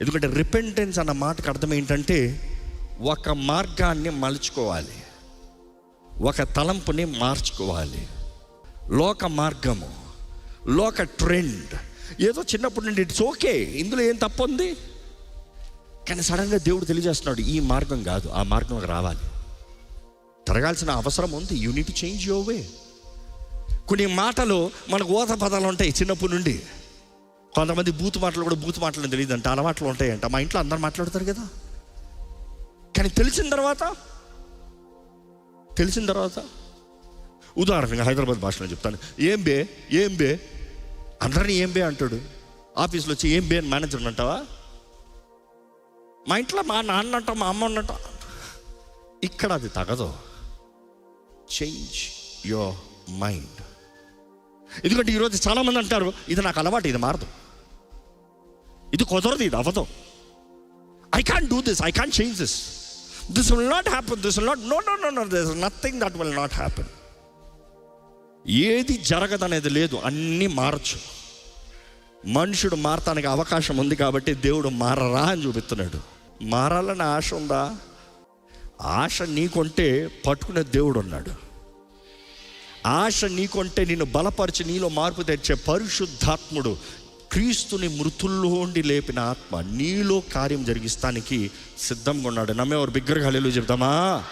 ఎందుకంటే రిపెంటెన్స్ అన్న మాటకు అర్థం ఏంటంటే ఒక మార్గాన్ని మలుచుకోవాలి. ఒక తలంపుని మార్చుకోవాలి. లోక మార్గము లోక ట్రెండ్ ఏదో చిన్నప్పటి నుండి ఇట్స్ ఓకే ఇందులో ఏం తప్పు ఉంది? కానీ సడన్గా దేవుడు తెలియజేస్తున్నాడు ఈ మార్గం కాదు ఆ మార్గం రావాలి. తిరగాల్సిన అవసరం ఉంది. యూనిట్ చేంజ్ యువర్ వే కొన్ని మాటలు మనకు ఓత పదాలు ఉంటాయి చిన్నప్పటి నుండి. కొంతమంది బూతు మాటలు కూడా బూతు మాటలు తెలియదు అంట అలవాట్లు ఉంటాయంట. మా ఇంట్లో అందరు మాట్లాడతారు కదా. కానీ తెలిసిన తర్వాత తెలిసిన తర్వాత ఉదాహరణగా హైదరాబాద్ భాషలో చెప్తాను. ఏం బే ఏం బే? అందరినీ ఏం బే అంటాడు? ఆఫీస్లో వచ్చి ఏం బే అని మేనేజర్ అంటావా? మా ఇంట్లో మా నాన్న అంట మా అమ్మ ఉన్నట ఇక్కడ అది తగదు. చేంజ్ యువర్ మైండ్ ఎందుకంటే ఈరోజు చాలామంది అంటారు ఇది నాకు అలవాటు ఇది మారదు. ఇది కుదరదు ఇది అవ్వదు I can't do this I can't change this this will not happen this will not no no no no this nothing that will not happen ఏది జరగదనేది లేదు అన్నీ మారచ్చు మనుషుడు మారటానికి అవకాశం ఉంది కాబట్టి దేవుడు మారరా అని చూపిస్తున్నాడు. మారాలని ఆశ ఉందా? ఆశ నీకుంటే పట్టుకునే దేవుడు ఉన్నాడు. ఆశ నీకుంటే నిన్ను బలపరిచి నీలో మార్పు తెచ్చే పరిశుద్ధాత్ముడు క్రీస్తుని మృతుల్లోండి లేపిన ఆత్మ నీలో కార్యం జరిగిస్తానికి సిద్ధంగా ఉన్నాడు. నమ్మేవారు బిగ్గరగా హల్లెలూయా చెప్తామా?